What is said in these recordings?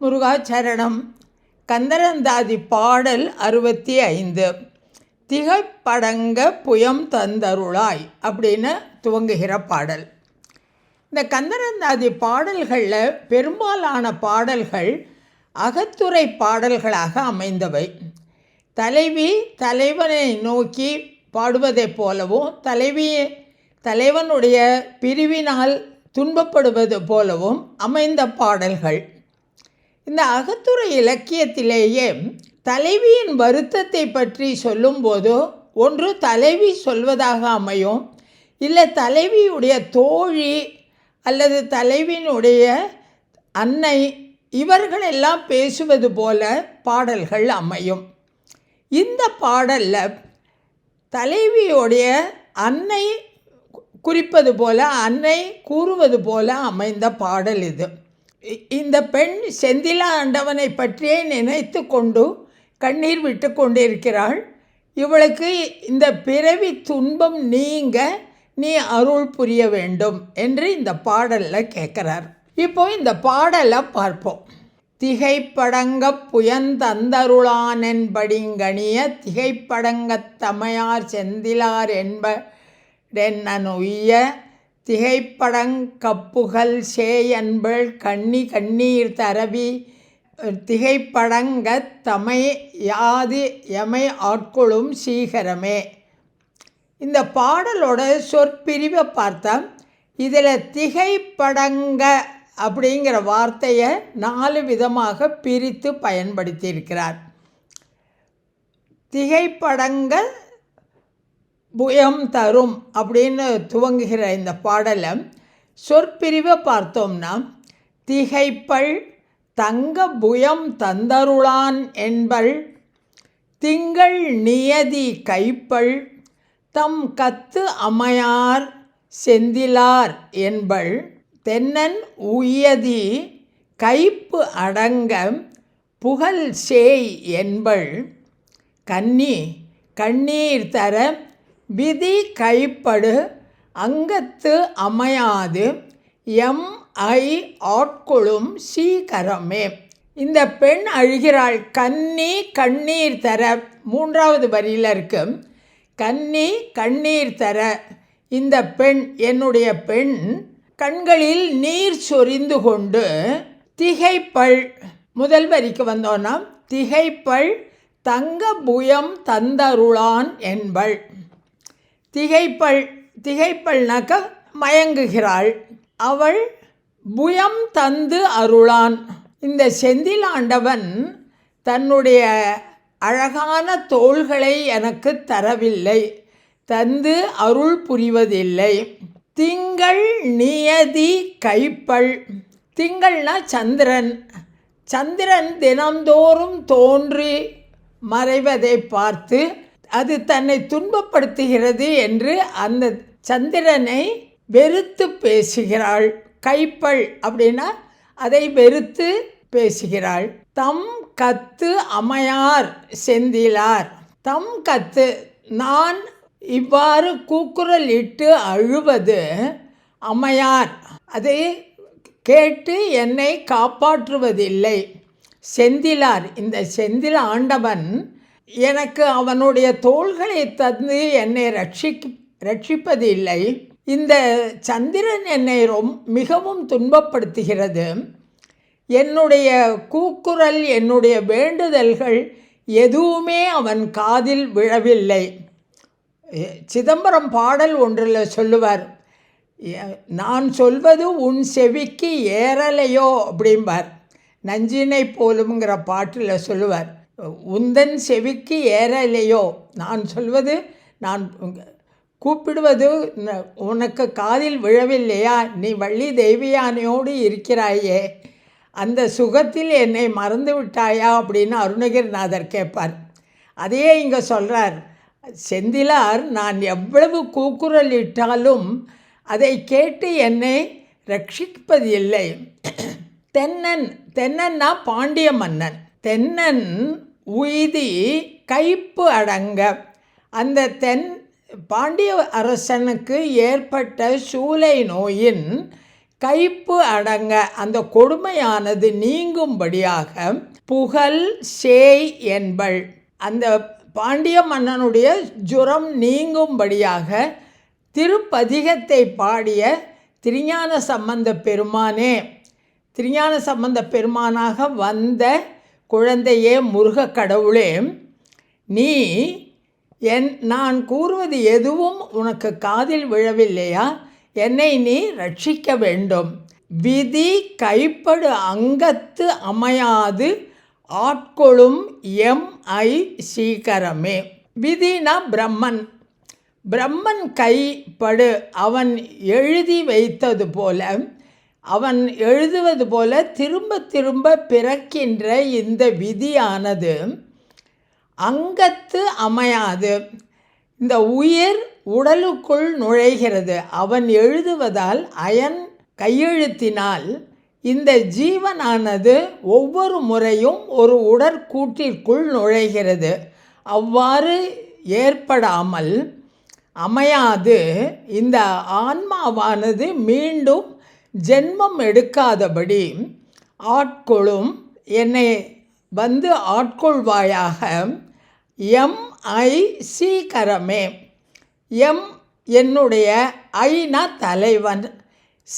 முருகாச்சரணம். கந்தரந்தாதி பாடல் அறுபத்தி ஐந்து. திகழ்படங்க புயம் தந்தருளாய் அப்படின்னு துவங்குகிற பாடல். இந்த கந்தரந்தாதி பாடல்களில் பெரும்பாலான பாடல்கள் அகத்துறை பாடல்களாக அமைந்தவை. தலைவி தலைவனை நோக்கி பாடுவதைப் போலவும் தலைவி தலைவனுடைய பிரிவினால் துன்பப்படுவது போலவும் அமைந்த பாடல்கள். இந்த அகத்துறை இலக்கியத்திலேயே தலைவியின் வருத்தத்தை பற்றி சொல்லும்போது ஒன்று தலைவி சொல்வதாக அமையும். இல்லை தலைவியுடைய தோழி அல்லது தலைவியினுடைய அன்னை இவர்களெல்லாம் பேசுவது போல பாடல்கள் அமையும். இந்த பாடலில் தலைவியுடைய அன்னை குறிப்பது போல அன்னை கூறுவது போல அமைந்த பாடல் இது. இந்த பெண் செந்திலா ஆண்டவனை பற்றியே நினைத்து கொண்டு கண்ணீர் விட்டு கொண்டிருக்கிறாள். இவளுக்கு இந்த பிறவி துன்பம் நீங்க நீ அருள் புரிய வேண்டும் என்று இந்த பாடலில் கேட்குறார். இப்போ இந்த பாடலை பார்ப்போம். திகைப்படங்க புயந்தந்தருளானென்படிங்கணிய திகைப்படங்கத் தமையார் செந்திலார் என்படென்னுய்ய திகைப்படங்கப்புகள் சேயன்பள் கண்ணி கண்ணீர் தரவி திகைப்படங்கத் தமை யாது எமை ஆட்கொளும் சீகரமே. இந்த பாடலோட சொற்பிரிவை பார்த்தா இதில் திகைப்படங்க அப்படிங்கிற வார்த்தையை நாலு விதமாக பிரித்து பயன்படுத்தியிருக்கிறார். திகைப்படங்கள் புயம் தரும் அப்படின்னு துவங்குகிற இந்த பாடலை சொற்பிரிவை பார்த்தோம்னா திகைப்பள் தங்க புயம் தந்தருளான் என்பள் திங்கள் நியதி கைப்பள் தம் கத்து அமையார் செந்திலார் என்பள் தென்னன் உயதி கைப்பு அடங்க புகழ் சேய் என்பள் கன்னி கண்ணீர் தர விதி கைப்படு அங்கத்து அமையாது. எம் ஐ ஆட்கொள்ளும் சீக்கரமே இந்த பெண் அழுகிறாள் கன்னி கண்ணீர் தர. மூன்றாவது வரியில் இருக்கு. கன்னி கண்ணீர் தர. இந்த பெண் என்னுடைய பெண் கண்களில் நீர் சொரிந்து கொண்டு திகைப்பள். முதல் வரிக்கு வந்தோன்னா திகைப்பள் தங்க புயம் தந்தருளான் என்பள். திகைப்பள் திகைப்பள்னாக்க மயங்குகிறாள். அவள் புயம் தந்து அருளான். இந்த செந்திலாண்டவன் தன்னுடைய அழகான தோள்களை எனக்கு தரவில்லை. தந்து அருள் புரிவதில்லை. திங்கள் நியதி கைப்பள். திங்கள்னா சந்திரன். சந்திரன் தினந்தோறும் தோன்றி மறைவதை பார்த்து அது தன்னை துன்பப்படுத்துகிறது என்று அந்த சந்திரனை வெறுத்து பேசுகிறாள். கைப்பள் அப்படின்னா அதை வெறுத்து பேசுகிறாள். தம் கத்து அமையார் செந்திலார். தம் கத்து நான் இவ்வாறு கூக்குரல் இட்டு அழுவது அமையார். அதை கேட்டு என்னை காப்பாற்றுவதில்லை. செந்திலார் இந்த செந்தில் ஆண்டவன் எனக்கு அவனுடைய தோள்களை தந்து என்னை ரட்சிக் ரட்சிப்பதில்லை. இந்த சந்திரன் என்னை ரொம் மிகவும் துன்பப்படுத்துகிறது. என்னுடைய கூக்குரல் என்னுடைய வேண்டுதல்கள் எதுவுமே அவன் காதில் விழவில்லை. சிதம்பரம் பாடல் ஒன்றில் சொல்லுவார் நான் சொல்வது உன் செவிக்கு ஏறலையோ அப்படிம்பார். நஞ்சினை போலுங்கிற பாட்டில் சொல்லுவார் உந்தன் செவிக்கு ஏற இல்லையோ நான் சொல்வது நான் கூப்பிடுவது உனக்கு காதில் விழவில்லையா? நீ வள்ளி தெய்வியானையோடு இருக்கிறாயே. அந்த சுகத்தில் என்னை மறந்து விட்டாயா? அப்படின்னு அருணகிரிநாதர் கேட்பார். அதையே இங்கே சொல்கிறார் செந்திலார் நான் எவ்வளவு கூக்குரல் இட்டாலும் அதை கேட்டு என்னை ரட்சிப்பதில்லை. தென்னன் தென்னன்னா பாண்டிய மன்னன். தென்னன் உய்தி கைப்பு அடங்க. அந்த தென் பாண்டிய அரசனுக்கு ஏற்பட்ட சூலை நோயின் கைப்பு அடங்க. அந்த கொடுமையானது நீங்கும்படியாக புகழ் சேய் என்பள். அந்த பாண்டிய மன்னனுடைய ஜுரம் நீங்கும்படியாக திருப்பதிகத்தை பாடிய திருஞான சம்பந்த பெருமானே திருஞான சம்பந்த பெருமானாக வந்த குழந்தையே முருக கடவுளே நீ என் நான் கூறுவது எதுவும் உனக்கு காதில் விழவில்லையா? என்னை நீ ரட்சிக்க வேண்டும். விதி கைப்படு அங்கத்து அமையாது. ஆட்கொளும் எம் ஐ சீக்கிரமே விதினா பிரம்மன். பிரம்மன் கைப்படு. அவன் எழுதி வைத்தது போல அவன் எழுதுவது போல திரும்ப திரும்ப பிறக்கின்ற இந்த விதியானது அங்கத்து அமையாது. இந்த உயிர் உடலுக்குள் நுழைகிறது. அவன் எழுதுவதால் அயன் கையெழுத்தினால் இந்த ஜீவனானது ஒவ்வொரு முறையும் ஒரு உடற்கூட்டிற்குள் நுழைகிறது. அவ்வாறு ஏற்படாமல் அமையாது. இந்த ஆன்மாவானது மீண்டும் ஜென்மம் எடுக்காதபடி ஆட்கொளும். என்னை வந்து ஆட்கொள்வாயாக. எம் ஐ சீக்கிரமே எம் என்னுடைய ஐநா தலைவன்.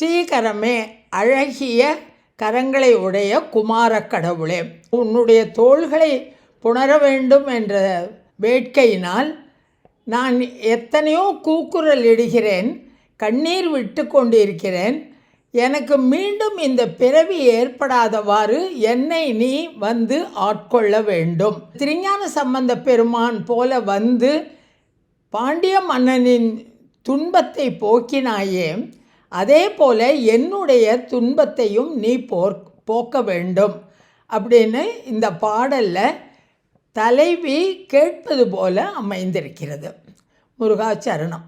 சீக்கிரமே அழகிய கரங்களை உடைய குமார கடவுளே. உன்னுடைய தோள்களை புணர வேண்டும் என்ற வேட்கையினால் நான் எத்தனையோ கூக்குரல் இடுகிறேன். கண்ணீர் விட்டு கொண்டிருக்கிறேன். எனக்கு மீண்டும் இந்த பிறவி ஏற்படாதவாறு என்னை நீ வந்து ஆட்கொள்ள வேண்டும். திருஞான சம்பந்த பெருமான் போல வந்து பாண்டிய மன்னனின் துன்பத்தை போக்கினாயே அதே போல என்னுடைய துன்பத்தையும் நீ போர் போக்க வேண்டும். அப்படின்னு இந்த பாடலில் தலைவி கேட்பது போல அமைந்திருக்கிறது. முருகாச்சரணம்.